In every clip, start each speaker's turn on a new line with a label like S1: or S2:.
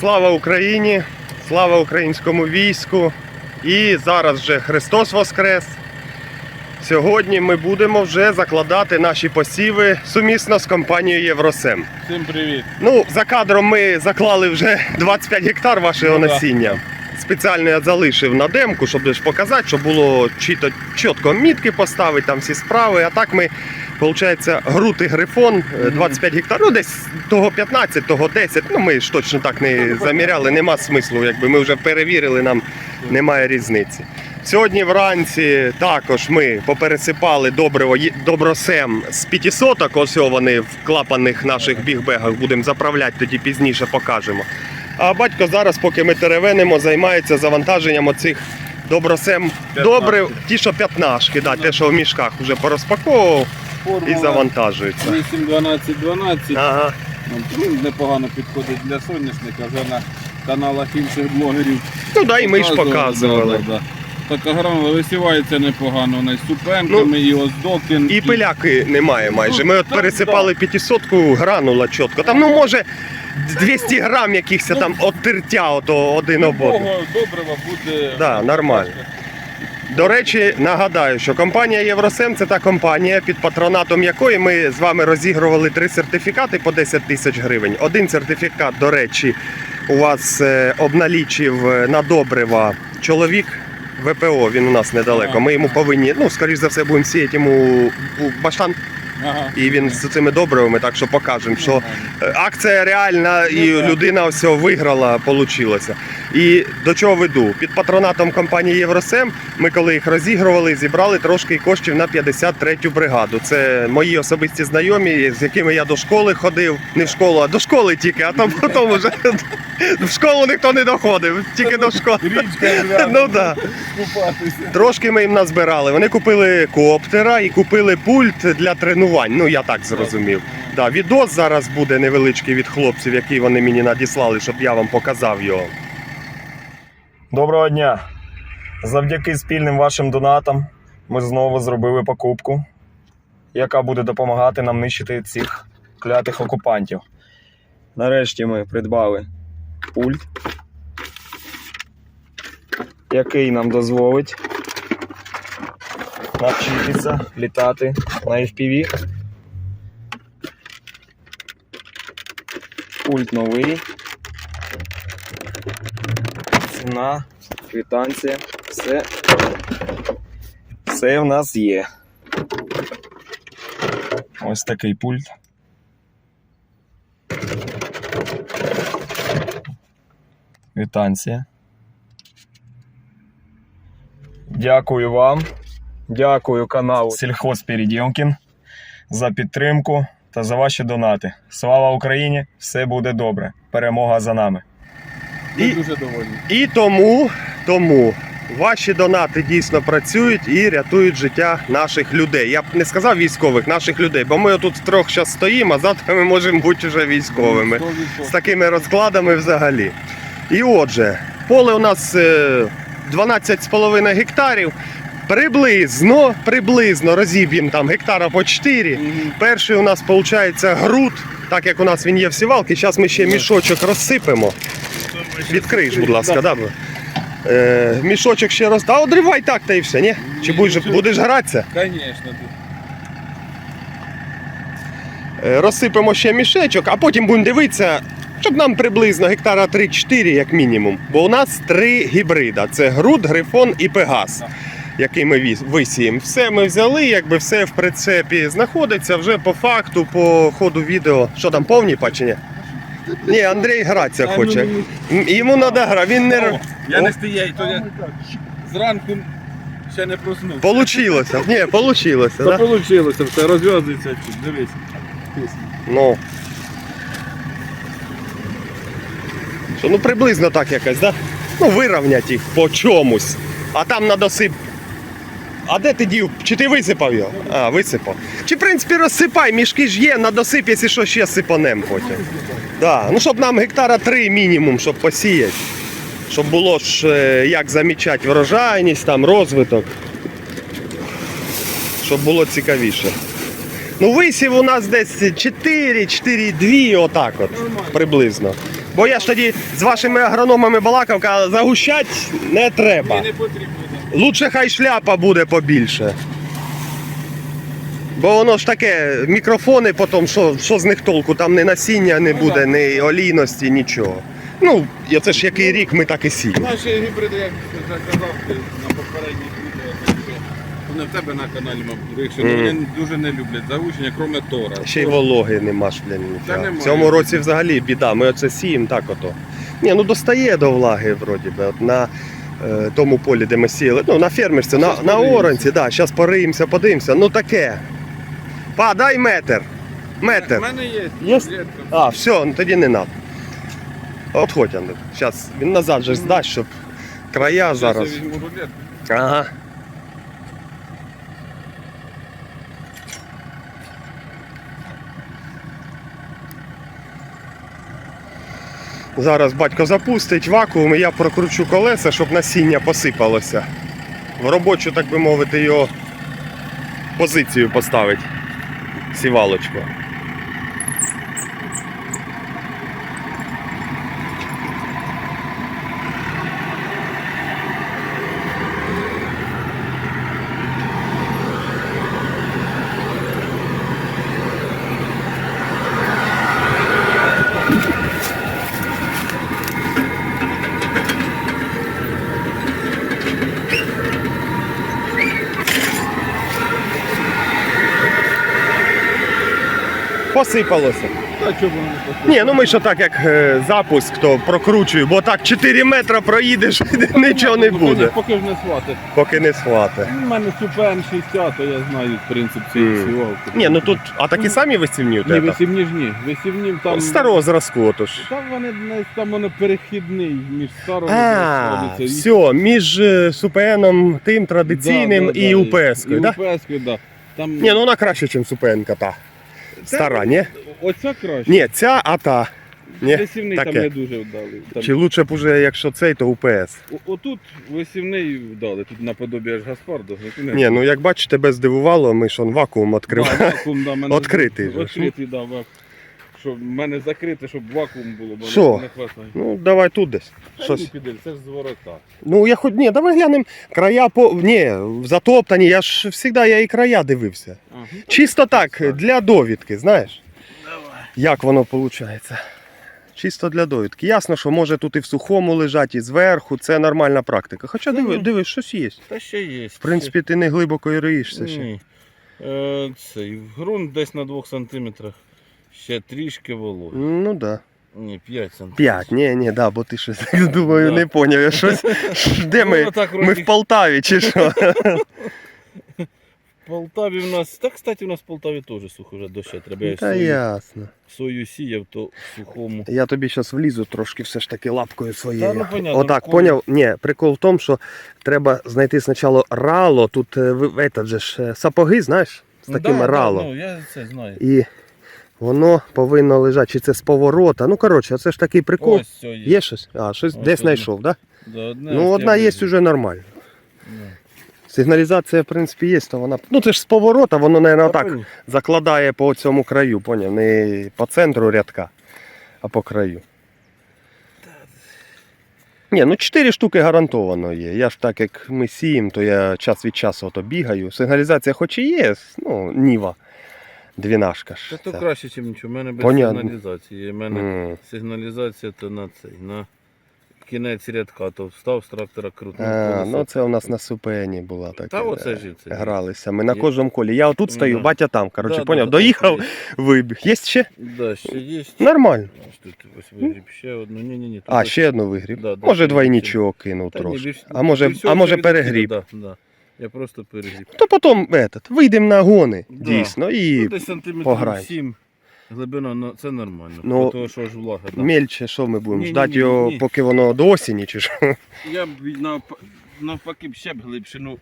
S1: Слава Україні! Слава українському війську! І зараз вже Христос Воскрес! Сьогодні ми будемо вже закладати наші посіви сумісно з компанією Євросем.
S2: Всім привіт.
S1: Ну, за кадром ми заклали вже 25 гектар вашого
S2: Ну да.
S1: насіння. Спеціально я залишив на демку, щоб показати, щоб було чітко мітки поставити, там всі справи. А так ми, груд і грифон е, 25 гектар, ну десь того 15, того 10. Ну ми ж точно так не заміряли, нема смислу, якби ми вже перевірили, нам немає різниці. Сьогодні вранці також ми попересипали добриво добросем з 500, ось вони в клапаних наших бігбегах будемо заправляти, тоді пізніше покажемо. А батько зараз, поки ми теревенимо, займається завантаженням оцих добросем добрив, ті, що п'ятнашки, да, те, що в мішках вже порозпаковував і завантажується.
S2: 8, 12, 12.
S1: Ага.
S2: Ну, непогано підходить для соняшника, вже на каналах інших блогерів.
S1: Ну да, і ми ж
S2: показували. Да, да, да. Така грама висівається непогано, вона з супенками, і оздокін.
S1: Ну, І пиляки немає майже. Ми от
S2: Ну,
S1: пересипали 500-ку, гранула чітко. Там, ну може, 200 грам якихось там от тертя ото один об одного.
S2: Такого добрива буде.
S1: Да, нормально. До речі, нагадаю, що компанія Євросем це та компанія, під патронатом якої ми з вами розігрували три сертифікати по 10 тисяч гривень. Один сертифікат, до речі, у вас е, обналічив е, на добрива чоловік. ВПО, він у нас недалеко. Ми йому повинні, ну, скоріш за все, будемо сіяти йому у баштан,
S2: Ага.
S1: і він з цими добривами, так що покажемо, що Е, Акція реальна і
S2: Ну,
S1: людина все виграла, получилося. І до чого веду? Під патронатом компанії Євросем ми коли їх розігрували, зібрали трошки коштів на 53-ю бригаду. Це мої особисті знайомі, з якими я до школи ходив. Не в школу, а до школи тільки, а там потім вже в школу ніхто не доходив, тільки до школи.
S2: Річка.
S1: Ну да. Трошки ми їм назбирали. Вони купили коптера і купили пульт для тренувань. Ну я так зрозумів. Да, відос зараз буде невеличкий від хлопців, який вони мені надіслали, щоб я вам показав його.
S3: Доброго дня! Завдяки спільним вашим донатам ми знову зробили покупку, яка буде допомагати нам нищити цих клятих окупантів. Нарешті ми придбали пульт, який нам дозволить навчитися літати на FPV. Пульт новий. Ціна, квитанція, все, все в нас є. Ось такий пульт. Квитанція. Дякую вам. Дякую каналу Сільхозпереділкін за підтримку та за ваші донати. Слава Україні! Все буде добре. Перемога за нами.
S2: Ми
S1: І-
S2: дуже довольні.
S1: І тому, тому ваші донати дійсно працюють і рятують життя наших людей. Я б не сказав військових, наших людей, бо ми тут трьох зараз стоїмо, а завтра ми можемо бути вже військовими.
S2: 100%.
S1: з такими розкладами взагалі. І отже, поле у нас е, 12,5 гектарів. Приблизно, приблизно розіб'ємо там гектара по 4.
S2: Мгм.
S1: Перший у нас виходить груд, так як у нас він є в сівалки. Зараз ми ще мішочок розсипемо. Відкриєш, будь ласка, да. Е, мішочок ще роз. Та одривай так, та і все, ні? Чи будеш, будеш гратися?
S2: Конечно.
S1: Е, Розсипемо ще мішечок, а потім будемо дивитися, щоб нам приблизно гектара 3-4 як мінімум. Бо у нас три гібрида: це груд, грифон і пегас, який ми висіємо. Все ми взяли, якби все в прицепі знаходиться вже по факту, по ходу відео. Що там, повні пачення? Ні, Андрій гратися хоче.
S2: ну,
S1: М, Йому треба гра, він не.
S2: О, я не стіяй, то я зранку ще не проснувся.
S1: Получилося. Ні, получилося,
S2: Та
S1: да?
S2: вийшло, все розв'язується. Дивись.
S1: Ну. Що, ну приблизно так якось, да? Ну, вирівнять їх по чомусь. А там на досип. А де ти дів? Чи ти висипав його? А, висипав. Чи, в принципі, розсипай, мішки ж є, на досип, якщо що, ще сипанем потім. Да. Ну, щоб нам гектара три мінімум, щоб посіяти. Щоб було ж е, як замічати врожайність, там, розвиток. Щоб було цікавіше. Ну, висів у нас десь 4, 4,2, отак от, приблизно. Бо я ж тоді з вашими агрономами балакав, казав, загущать не треба.
S2: Не потрібно.
S1: Лучше хай шляпа буде побільше. Бо воно ж таке, мікрофони потім, що, що з них толку, там ні насіння не
S2: Ну,
S1: буде, ні олійності, нічого. Ну, це ж який рік ми так і сіємо.
S2: Наші гібриди, як вже казав ти на попередніх відео, вони в тебе на каналі, мабуть, якщо
S1: Мгм.
S2: вони дуже не люблять загущення, крім Тора.
S1: Ще й вологи нема ж, блін. Ніфіга.
S2: немає.
S1: В цьому році взагалі біда. Ми оце сіємо так ото. Ні, ну достає до влаги, вроді би. От на тому полі, де ми сіяли. Ну, на фермерці, на, на оранці, да, зараз пориємося, подивимося. Ну таке. Па, дай метр. Метр.
S2: У мене є.
S1: Є? А, все, ну тоді не треба. Отходь, Андрій. Зараз він назад же здасть, щоб края зараз. Ага. Зараз батько запустить вакуум і я прокручу колеса, щоб насіння посипалося. В робочу, так би мовити, його позицію поставить. Сівалочку. Посипалося.
S2: Та чого воно не послухає?
S1: Ні, ну ми що так як е, запуск, то прокручую, бо так 4 метри проїдеш, нічого не
S2: Ну,
S1: буде,
S2: Поки ж не свати.
S1: поки не схвати.
S2: У мене Супен 60, то я знаю принцип цієї
S1: Мгм.
S2: сівалки.
S1: Ні, ну тут, а такі самі висівні у
S2: Ні,
S1: тебе?
S2: висівні ж ні. Висівні там...
S1: Старого зразку, отож.
S2: Там вони не- там воно перехідний між старим
S1: А,
S2: і
S1: все, між е, СУПНом тим традиційним і УПС-кою,
S2: І? УПС-кою, да. Там...
S1: Ні, ну вона краще, ніж СУПНка та.
S2: Та-
S1: Стара, ні?
S2: Оця краще.
S1: Ні, ця, а та. Ні,
S2: Висівний там
S1: таке.
S2: не дуже вдалий. Там...
S1: Чи лучше б уже, якщо цей, то УПС.
S2: О- Отут висівний вдалий, тут наподобі аж Гаспарду.
S1: Ні, ну як бачиш, тебе здивувало, ми ж он вакуум відкривали.
S2: Да, вакуум, да, мене...
S1: Відкритий же ж.
S2: Відкритий, да, вакуум. Щоб в мене закрите, щоб вакуум було, бо
S1: Що?
S2: не хватає.
S1: Ну, давай тут десь.
S2: Та
S1: Щось.
S2: ні, піди, це ж з ворота.
S1: Ну, я хоч ні, давай глянемо. Края по. Ні, затоптані, я ж завжди я і края дивився.
S2: Ага.
S1: Чисто так, для довідки, знаєш, як воно виходить. Чисто для довідки. Ясно, що може тут і в сухому лежать, і зверху, це нормальна практика. Хоча диви, диви, щось є.
S2: Та ще є.
S1: В принципі, ти не глибоко і риєшся ще.
S2: Ні. Е, цей ґрунт десь на 2 сантиметрах. Ще трішки вологи.
S1: Ну так. Да.
S2: Ні, 5 сантиметрів.
S1: П'ять, ні, ні, да, бо ти щось думаю,
S2: Да.
S1: не поняв. Я щось. Де
S2: Ну,
S1: ми? Ми в Полтаві чи що?
S2: в Полтаві в нас. Та, кстати, у нас в Полтаві теж сухо вже доща. Треба я
S1: Та
S2: сою,
S1: ясно.
S2: сою сіяв, то в сухому.
S1: Я тобі зараз влізу трошки все ж таки лапкою своєю.
S2: Та, ну, понятно,
S1: Отак,
S2: в колі.
S1: поняв? Ні, прикол в тому, що треба знайти спочатку рало. Тут е, же ж е, сапоги, знаєш, з таким
S2: да,
S1: ралом.
S2: Да, ну, я це знаю.
S1: І воно повинно лежати, чи це з поворота. Ну, коротше, це ж такий прикол.
S2: Ось все є.
S1: Є щось? А, щось
S2: Ось
S1: десь
S2: одне.
S1: знайшов, так? Да?
S2: Да, одне
S1: Ну, одна є
S2: вижу.
S1: вже нормально.
S2: Ну.
S1: Сигналізація, в принципі, є, то вона. Ну, це ж з поворота, воно, мабуть,
S2: Та,
S1: отак закладає по цьому краю, поняв? Не по центру рядка, а по краю. Ні, ну 4 штуки гарантовано є. Я ж так як ми сіємо, то я час від часу ото бігаю. Сигналізація хоч і є, ну, Ніва. Двінашка ж.
S2: Та то краще, ніж нічого. У мене без
S1: Понятно.
S2: сигналізації. У мене
S1: М.
S2: сигналізація то на цей, на кінець рядка, то встав з трактора крутнув.
S1: А,
S2: колесо.
S1: ну це у нас на супені була така.
S2: Та оце ж це.
S1: Гралися. Ми на
S2: Є.
S1: кожному колі. Я отут стою,
S2: Да.
S1: батя там. Коротше,
S2: Да,
S1: поняв,
S2: да,
S1: доїхав,
S2: там
S1: вибіг. Є ще?
S2: Да, ще є.
S1: Нормально.
S2: Ось тут ось вигріб ще одну. Ні, ні, ні.
S1: А, ще одну вигріб.
S2: Да, да,
S1: може
S2: ще
S1: двойничок кинув
S2: Та ні,
S1: трошки.
S2: більш-
S1: А може, а може перегріб.
S2: Да, да. Я просто перегріб.
S1: То потім этот, вийдемо на гони,
S2: Да.
S1: дійсно,
S2: Ну,
S1: і
S2: десь сантиметрів
S1: пограй.
S2: 7 глибина, ну, це нормально.
S1: Ну,
S2: Ну, того, що ж влага. Да.
S1: мельче, що ми будемо
S2: Ні, ні,
S1: ждати
S2: ні,
S1: його,
S2: ні.
S1: поки воно до осені чи що.
S2: Я б навп- навпаки б ще б глибше, ну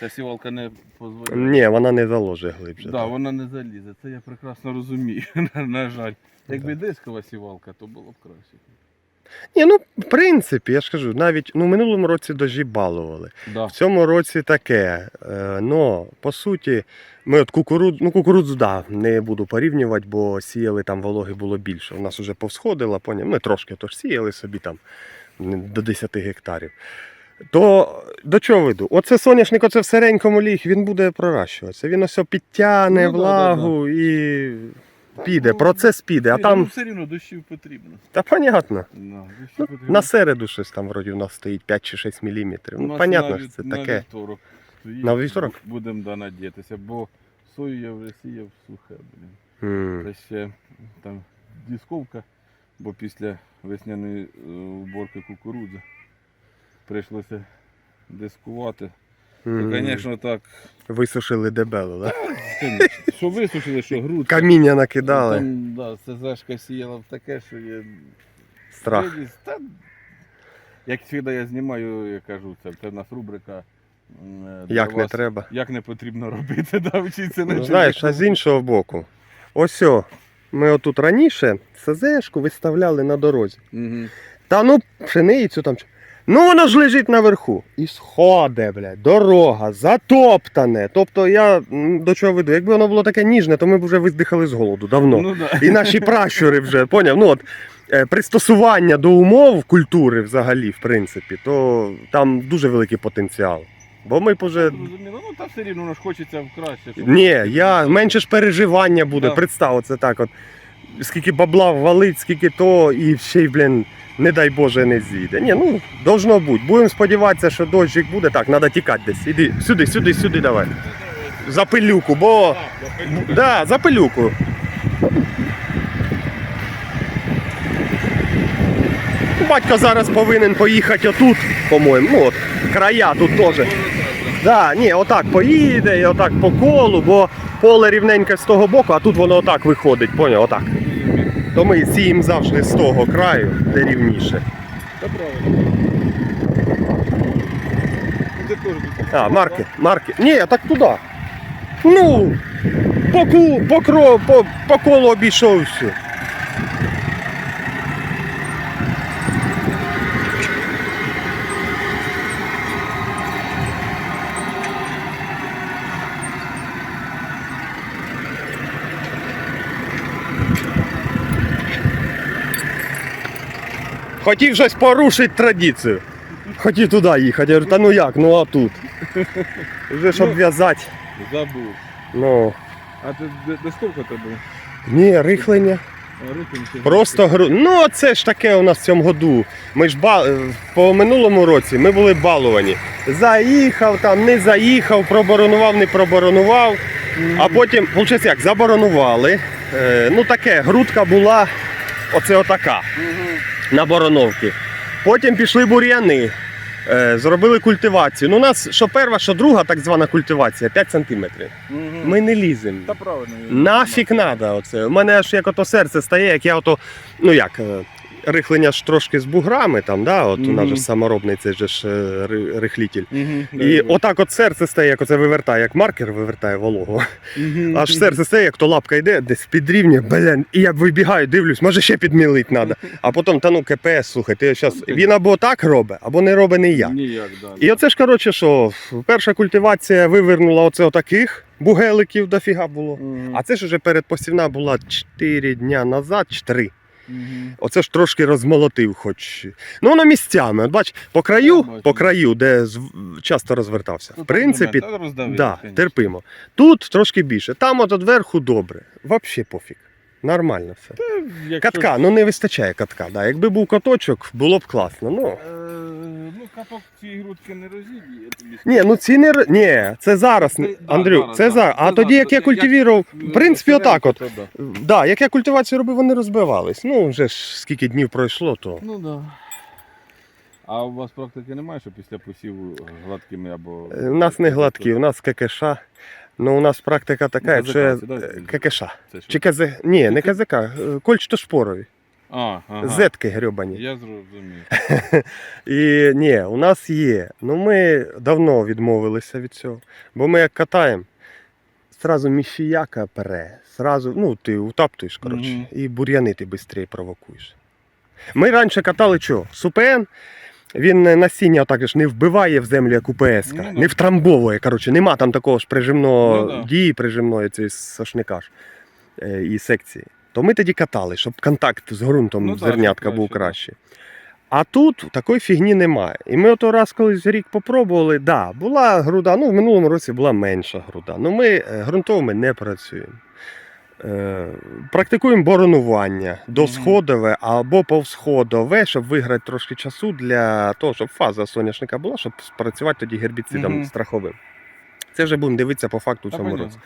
S2: ця сівалка не дозволяє.
S1: Ні, вона не заложить глибше.
S2: Да, вона не залізе, це я прекрасно розумію, на, на жаль. Якби дискова сівалка, то було б краще.
S1: Ні, ну в принципі, я ж кажу, навіть ну, в минулому році дожі балували.
S2: Да.
S1: В цьому році таке. Е, но по суті, ми от кукурудзу, ну кукурудзу, да, не буду порівнювати, бо сіяли там вологи було більше. У нас вже повсходило, поняв. Ми трошки тож сіяли собі там до 10 гектарів. То до чого веду? Оце соняшник, оце в серенькому ліг, він буде проращуватися. Він ось підтягне
S2: Ну, да,
S1: влагу і піде.
S2: Ну,
S1: Процес піде, а
S2: Ні,
S1: там.
S2: ну, все рівно дощів потрібно.
S1: Та понятно.
S2: Да, дощів
S1: Ну,
S2: потрібно.
S1: на середу щось там вроді у нас стоїть 5 чи 6 міліметрів.
S2: У
S1: Ну,
S2: нас
S1: понятно, що це
S2: на
S1: таке.
S2: Вівторок стоїть.
S1: На вівторок?
S2: Будемо да, надіятися, бо сою я вже сіяв сухе, блін.
S1: М.
S2: Та ще там дісковка, бо після весняної е, уборки кукурудзи прийшлося дискувати. І, звісно, так,
S1: Висушили дебело, да?
S2: конечно, що висушили, що грудка.
S1: Каміння накидали.
S2: Там, да, ЦЗшка сіяла в таке, що є
S1: Страх.
S2: Та, як завжди я знімаю, я кажу, це, це в нас рубрика. е,
S1: Як не треба.
S2: Як не потрібно робити, да, вчиться не
S1: Ну, знаєш, а з іншого боку. Ось о, ми отут раніше СЗшку виставляли на дорозі.
S2: Угу.
S1: Та ну пшеницю там. Ну воно ж лежить наверху. І сходе, блядь, дорога, затоптане. Тобто я до чого веду? Якби воно було таке ніжне, то ми б вже виздихали з голоду давно.
S2: Ну, да.
S1: І наші пращури вже, поняв? Ну от е, пристосування до умов культури взагалі, в принципі, то там дуже великий потенціал. Бо ми.
S2: Зрозуміло, ну та все рівно воно ж хочеться краще. щоб-
S1: Ні, я менше ж переживання буде.
S2: Да.
S1: Представ, оце так. От скільки бабла валить, скільки то, і ще й, блін, не дай Боже, не зійде. Ні, ну должно бути. Будемо сподіватися, що дощик буде. Так, треба тікати десь. Іди сюди, сюди, сюди давай. За пилюку, бо. Да, за пилюку. Батько зараз повинен поїхати отут, по-моєму. Ну от, края тут теж. Да, ні, отак поїде, отак по колу, бо поле рівненьке з того боку, а тут воно отак виходить, поняв, отак. То ми сіємо завжди з того краю, де рівніше.
S2: Та правильно. Де теж тут.
S1: А, марки, марки. Ні, так туди. Ну, по, ку, по, кро, по, по колу обійшов все. Хотів щось порушити традицію. Хотів туди їхати. Я говорю, та ну як, ну а тут. Вже ж
S2: Ну.
S1: обв'язати.
S2: Забув.
S1: Ну.
S2: А ти де, де скільки тебе?
S1: Ні, рихлення. Просто гру. Ну, це ж таке у нас в цьому году. Ми ж ба... е, по минулому році ми були балувані. Заїхав там, не заїхав, проборонував, не проборонував. А потім, виходить, як, заборонували. Е, ну таке, грудка була оце отака на бороновці. Потім пішли бур'яни, е, зробили культивацію. Ну, у нас що перша, що друга так звана культивація 5 сантиметрів.
S2: Угу.
S1: Ми не ліземо.
S2: Та правильно.
S1: Нафік оце. У мене аж як ото серце стає, як я ото, ну як, е, рихлення ж трошки з буграми, там, да, от у нас же ж саморобний цей же ж е, ри- рихлітель. І отак от серце стає, як оце вивертає, як маркер вивертає вологу. Аж серце стає, як то лапка йде, десь під рівня, блін, і я вибігаю, дивлюсь, може ще підмілить треба. А потім, та ну КПС, слухай, ти щас, він або так робить, або не робить ніяк.
S2: Ніяк, да.
S1: І оце ж, коротше, що перша культивація вивернула оце отаких бугеликів дофіга було.
S2: Мгм.
S1: А це ж уже передпосівна була 4 дня назад, чи 3.
S2: Мгм.
S1: Оце ж трошки розмолотив, хоч. Ну, воно місцями. От бач, по краю, по краю, де часто розвертався.
S2: Ну,
S1: В принципі, да, терпимо. Тут трошки більше. Там от верху добре. Взагалі пофіг. Нормально все.
S2: Якщо-
S1: Катка, ну не вистачає катка. Да. Якби був каточок, було б класно. Ну.
S2: Е, Ну, грудки не розіб'є. тобі
S1: Ні, ну ці не р- ні, це зараз,
S2: Це- да,
S1: Андрюк,
S2: зараз,
S1: це
S2: да.
S1: зараз. А
S2: Це
S1: тоді,
S2: зараз.
S1: як я
S2: Як-
S1: культивував, в принципі, отак от.
S2: то да.
S1: Да, як я культивацію робив, вони розбивались. Ну, вже ж скільки днів пройшло, то.
S2: Ну да. А у вас практики немає, що після посіву гладкими або.
S1: Е, У нас не гладкі, у нас ККШ. Ну, у нас практика така,
S2: Ну,
S1: що
S2: КЗК, да,
S1: е, ККШ.
S2: Це що?
S1: Чи КЗ... Ні, не КЗК, е, кольчто-шпорові.
S2: А, ага.
S1: Зетки грьобані.
S2: Я зрозумів.
S1: І ні, у нас є. Ну ми давно відмовилися від цього. Бо ми як катаємо, зразу міфіяка пере, зразу, ну ти утаптуєш, коротше,
S2: Мгм.
S1: і бур'яни ти швидше провокуєш. Ми раніше катали що? Супен. Він насіння отак ж не вбиває в землю, як УПС,
S2: Ну,
S1: не втрамбовує. Коротше, нема там такого ж прижимного
S2: Ну, да.
S1: дії прижимної цієї сошника ж, е, і секції. То ми тоді катали, щоб контакт з ґрунтом
S2: Ну,
S1: зернятка
S2: щоб
S1: був
S2: краще.
S1: А тут такої фігні немає. І ми ото раз колись рік попробували, да, була груда, ну в минулому році була менша груда. Ну ми е, ґрунтовими не працюємо. Е, практикуємо боронування досходове або повсходове, щоб виграти трошки часу для того, щоб фаза соняшника була, щоб спрацювати тоді гербіцидом
S2: Мгм.
S1: страховим. Це вже будемо дивитися по факту в цьому році.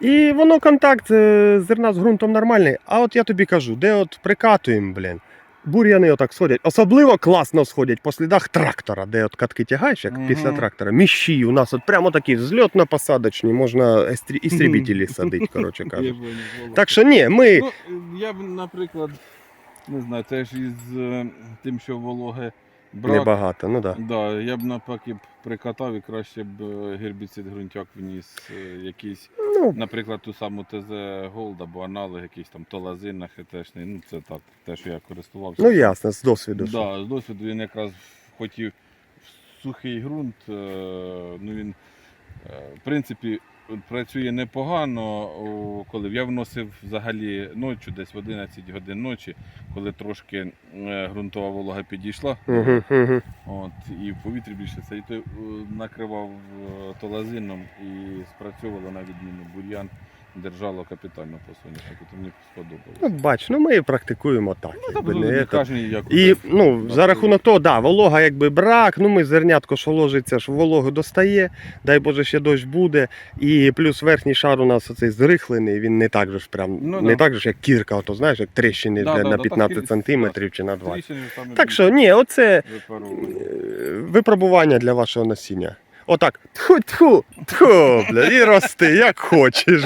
S1: І воно контакт е, зерна з ґрунтом нормальний. А от я тобі кажу, де от прикатуємо, блін. Бур'яни отак сходять. Особливо класно сходять по слідах трактора, де от катки тягаєш, як
S2: Мгм.
S1: після трактора. Міщі у нас от прямо такі зльотно-посадочні, можна істребітелі садити, коротше кажучи. Так що ні, ми.
S2: Ну, я б, наприклад, не знаю, це ж із е, тим, що вологе брак.
S1: Небагато, ну так. Да.
S2: Да, я б навпаки прикатав і краще б е, гербіцид ґрунтяк вніс якийсь,
S1: Ну,
S2: наприклад, ту саму ТЗ Голд або аналог якийсь там толазин хетешний. Ну це так, те, що я користувався.
S1: ну ясно, з досвіду.
S2: Да, з досвіду він якраз хотів в сухий ґрунт. е, Ну він, е, в принципі, працює непогано. Коли я вносив взагалі ночі, десь в 11 годин ночі, коли трошки е, ґрунтова волога підійшла. От, і в повітрі більше це і то е, накривав е, толазином і спрацьовувало на відміну бур'ян, держало капітально по соняшнику, то мені
S1: Ну, бач, ну ми практикуємо так.
S2: Ну,
S1: якби, не ето.
S2: як
S1: І ну, за рахунок того, да, волога якби брак, ну ми зернятко, що ложиться, що вологу достає, дай Боже, ще дощ буде. І плюс верхній шар у нас оцей зрихлений, він не так же ж прям,
S2: Ну,
S1: не
S2: да.
S1: так же ж, як кірка, ото знаєш, як тріщини
S2: Да,
S1: де
S2: да,
S1: на
S2: да,
S1: 15
S2: так,
S1: сантиметрів чи на 20.
S2: Тріщини
S1: Так що ні, оце е, випробування для вашого насіння. Отак. Тху, тху, тху, бля, і рости, як хочеш.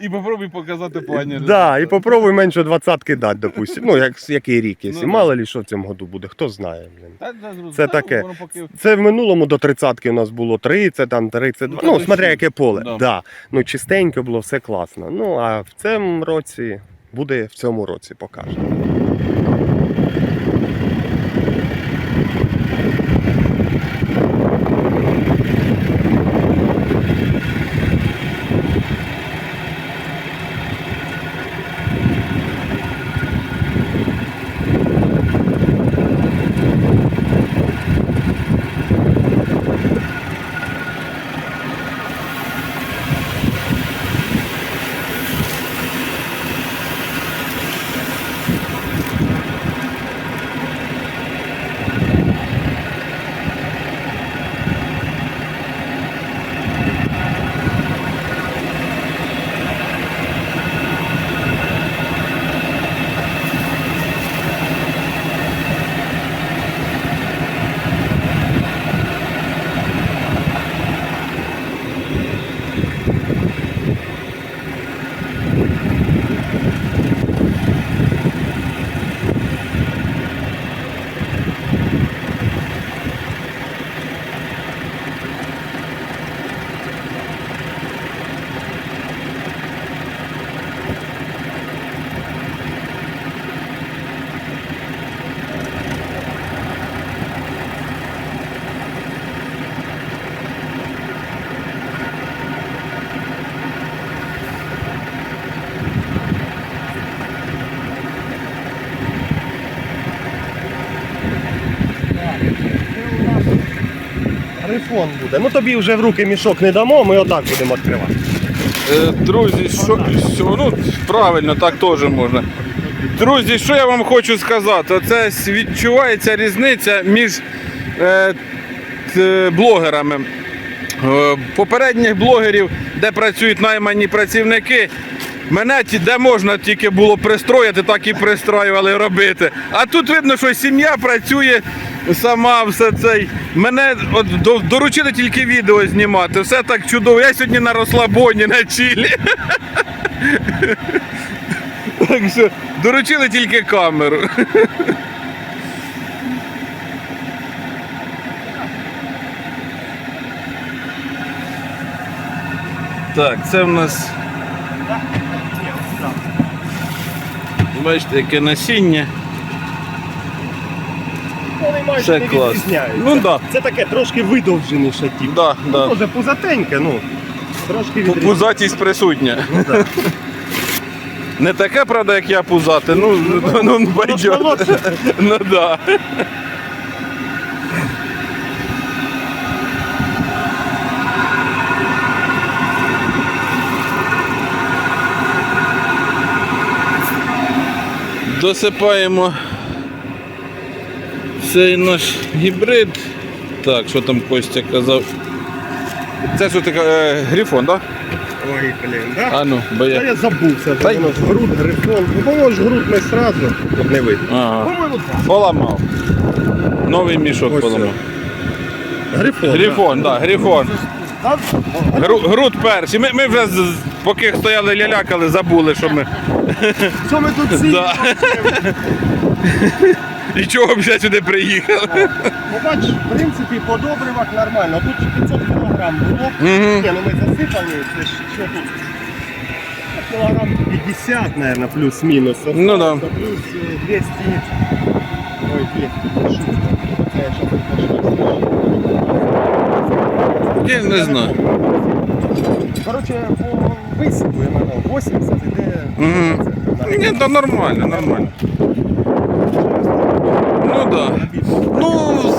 S2: І попробуй показати погані
S1: Да, і попробуй менше двадцятки дати, допустим. Ну, як, який рік, якщо.
S2: Ну, да.
S1: Мало ли що в цьому году буде, хто знає, блін.
S2: Та, та, зрозуміло.
S1: Це таке.
S2: воно поки-
S1: Це в минулому до тридцятки у нас було 30, там 32.
S2: Ну,
S1: Ну, смотря яке поле.
S2: Да.
S1: Да. Ну, чистенько було, все класно. Ну, а в цьому році буде в цьому році покаже. Грифон буде. Ну тобі вже в руки мішок не дамо, ми отак будемо відкривати.
S2: Е, Друзі, що, ну правильно, так теж можна. Друзі, що я вам хочу сказати? Оце відчувається різниця між е, т- блогерами. Е, попередніх блогерів, де працюють наймані працівники, мене ті- де можна тільки було пристроїти, так і пристроювали робити. А тут видно, що сім'я працює сама, все цей. Мене от, доручили тільки відео знімати. Все так чудово. Я сьогодні на розслабоні, на чілі. Так що доручили тільки камеру. Так, це в нас. Бачите, яке насіння.
S1: Вони майже
S2: Це
S1: не
S2: клас.
S1: відрізняються.
S2: Ну да.
S1: Це таке трошки видовженіше тип.
S2: Да, да.
S1: Може пузатеньке, ну. Трошки
S2: Пу-
S1: відрізняється.
S2: Пузатість присутня. Не таке, правда, як я пузати, ну, ну, ну пойдет.
S1: молодше.
S2: Ну да. Досипаємо цей наш гібрид. Так, що там Костя казав? Це що таке е, грифон, так?
S1: Ой, блін, да?
S2: Да? А ну, бо
S1: Та
S2: я.
S1: я забувся,
S2: Та й-
S1: воно ж груд, грифон. Ну, воно ж груд ми сразу. Тут не видно.
S2: Ага.
S1: По-моєму, так.
S2: Поламав. Новий мішок
S1: Ось
S2: поламав.
S1: Грифон.
S2: Грифон, так, да, грифон.
S1: да.
S2: Гру, груд перший. Ми, ми вже, з- поки стояли лялякали, забули, що ми.
S1: Що ми тут?
S2: Да. І чого б вже сюди приїхали?
S1: Ну, бач, в принципі, по добривах нормально. Тут 500 кг було. Ні, ну ми засипали, це ж що тут? Кілограм 50, наверное, плюс-мінус.
S2: Ну да.
S1: Плюс е, 200. Ой, 200. шутка. Це я щас.
S2: Я не знаю.
S1: Коротше, по висипу я надав 80 іде.
S2: Мгм. Ні, то нормально, нормально. Да. Ну,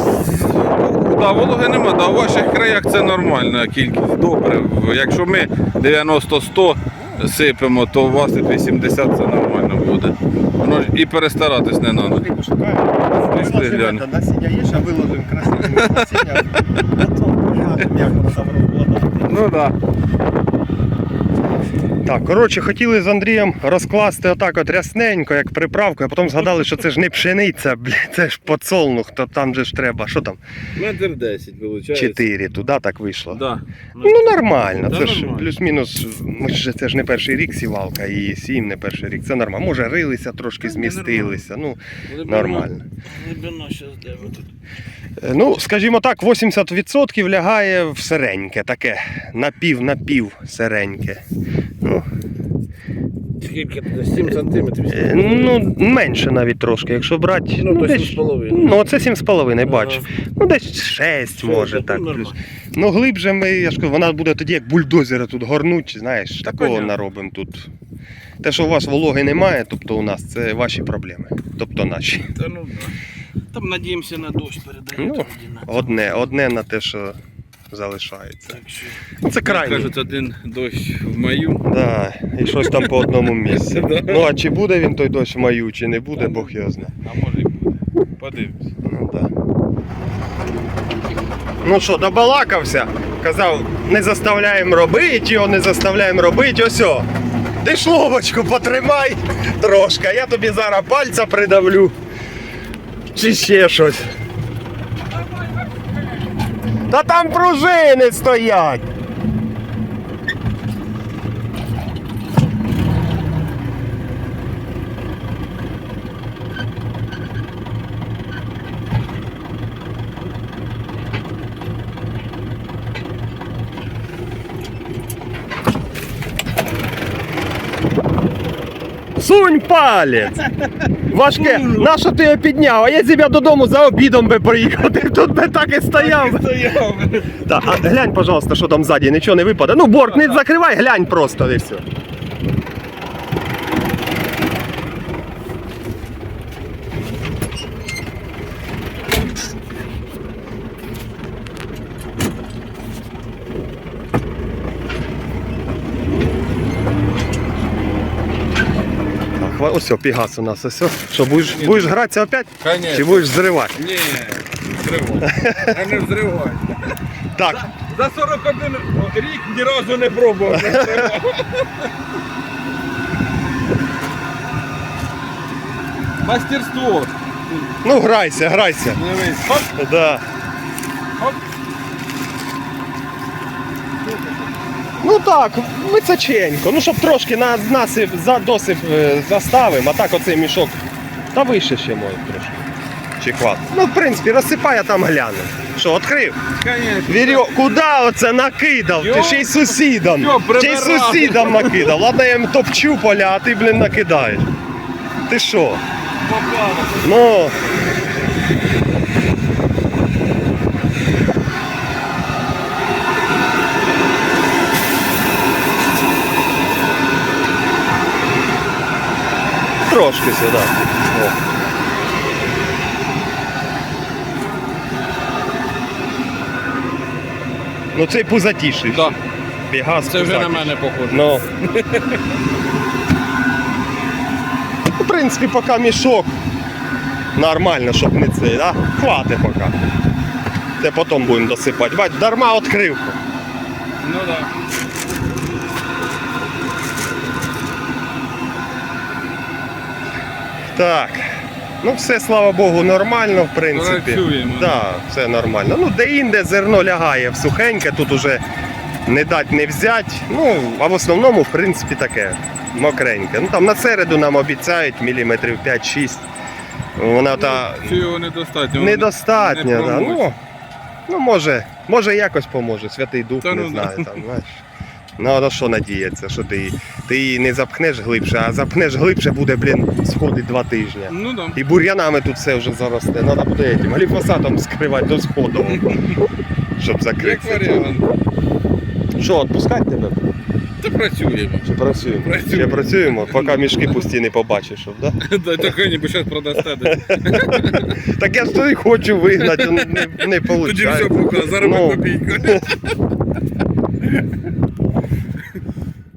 S2: да, вологи нема, да, у ваших краях це нормальна кількість добрив. Якщо ми 90-100 сипемо, то у вас і 80 це нормально буде. Воно ж і перестаратись не треба.
S1: Ти.
S2: Глянь.
S1: насіння є, ще виложимо красиве насіння.
S2: Ну так. Да.
S1: Так, коротше, хотіли з Андрієм розкласти отак от рясненько, як приправку, а потім згадали, що це ж не пшениця, бля, це ж подсолнух, то там же ж треба, що там,
S2: Метр 10 виходить.
S1: 4, туди так вийшло.
S2: Да.
S1: Ну нормально,
S2: Та
S1: це ж
S2: нормально.
S1: плюс-мінус, ми ж це ж не перший рік сівалка і сім не перший рік, це нормально. Може рилися трошки, змістилися, ну нормально.
S2: Глибина зараз де ви тут.
S1: Е, Ну, скажімо так, 80% лягає в сереньке, таке напів-напів сереньке. Ну,
S2: Скільки туди? 7 сантиметрів?
S1: Е, Ну, менше навіть трошки, якщо брати.
S2: Ну, то
S1: десь-
S2: 7,5.
S1: Ну, це 7,5, бачу.
S2: Ага.
S1: Ну, десь 6 може
S2: ну,
S1: так. Ну, глибше ми, я ж кажу, вона буде тоді, як бульдозери тут горнуть, знаєш, такого
S2: понятно.
S1: наробимо тут. Те, що у вас вологи немає, тобто у нас, це ваші проблеми. Тобто наші.
S2: Та ну да. Там надіємося на дощ передають.
S1: Ну, Одне, одне на те, що залишається.
S2: Так що,
S1: Ну, це крайній.
S2: кажуть, один дощ в маю.
S1: Да, і щось там по одному місці. Ну, а чи буде він той дощ в маю, чи не буде, Бог його знає.
S2: А може і буде. Подивимось.
S1: Ну, да. ну що, добалакався? Казав, не заставляємо робити, його не заставляємо робити. Ось о. Ти ж потримай трошки, я тобі зараз пальця придавлю. Чи ще щось. Та там пружини стоять. Сунь палець! Важке, на що ти його підняв? А я тебе додому за обідом би приїхав, ти тут би так і стояв.
S2: Стояв.
S1: Так, а глянь, пожалуйста, що там ззаді, нічого не випаде. Ну, борт не закривай, глянь просто і все. Ось о, пігас у нас ось. о. Що, будеш, будеш гратися опять?
S2: Конечно.
S1: Чи будеш зривати?
S2: Ні, взривай. А не взривай.
S1: Так,
S2: За 41 рік ні разу не пробував. не взривав. Мастерство.
S1: ну грайся, грайся.
S2: Дивись. Хоп,
S1: Да.
S2: хоп.
S1: Ну так, височенько. Ну щоб трошки на насип, за досип е, заставимо, а так оцей мішок. Та вище ще може трошки. Чи хват. Ну, в принципі, розсипай, там гляну. Що, відкрив?
S2: Конечно.
S1: Вірьо, куди оце накидав? Ти ще й сусідам.
S2: Йо,
S1: Ще й сусідам накидав. Ладно, я їм топчу поля, а ти, блін, накидаєш. Ти що? Ну, Трошки сюди. О. Ну цей пузатіший.
S2: Да,
S1: Пегас
S2: це вже на
S1: пузатіший.
S2: мене похоже.
S1: Ну. В принципі, поки мішок. Нормально, щоб не цей, да? Хватить поки. Це потім будемо досипати. Бать, дарма відкрив.
S2: Ну да.
S1: Так. Ну, все, слава Богу, нормально, в принципі.
S2: Працюємо.
S1: Да, все нормально. Ну, де-інде зерно лягає в сухеньке, тут уже не дать, не взять. Ну, а в основному, в принципі, таке мокреньке. Ну там на середу нам обіцяють міліметрів 5-6. Вона та
S2: Чи його недостатньо?
S1: недостатньо.
S2: Не
S1: да. ну, ну, може, може якось поможе. Святий Дух,
S2: Та
S1: не
S2: ну,
S1: знаю. Там, знаєш. Ну, а на що надіятися, що ти, її- ти її не запхнеш глибше, а запхнеш глибше буде, блін, сходить два тижні.
S2: Ну да.
S1: І бур'янами тут все вже заросте. Треба буде этим гліфосатом скривати до сходу, щоб
S2: Як
S1: закрити.
S2: варіант.
S1: Що, відпускати тебе?
S2: Та працюємо.
S1: Чи працюємо?
S2: Працюємо.
S1: Ще працюємо, поки мішки пусті не побачиш, да?
S2: Да, так хай ніби зараз продасте.
S1: Так я ж то і хочу вигнати, не, не, не
S2: Тоді все
S1: виходить.
S2: пока,
S1: Ну.
S2: копійку.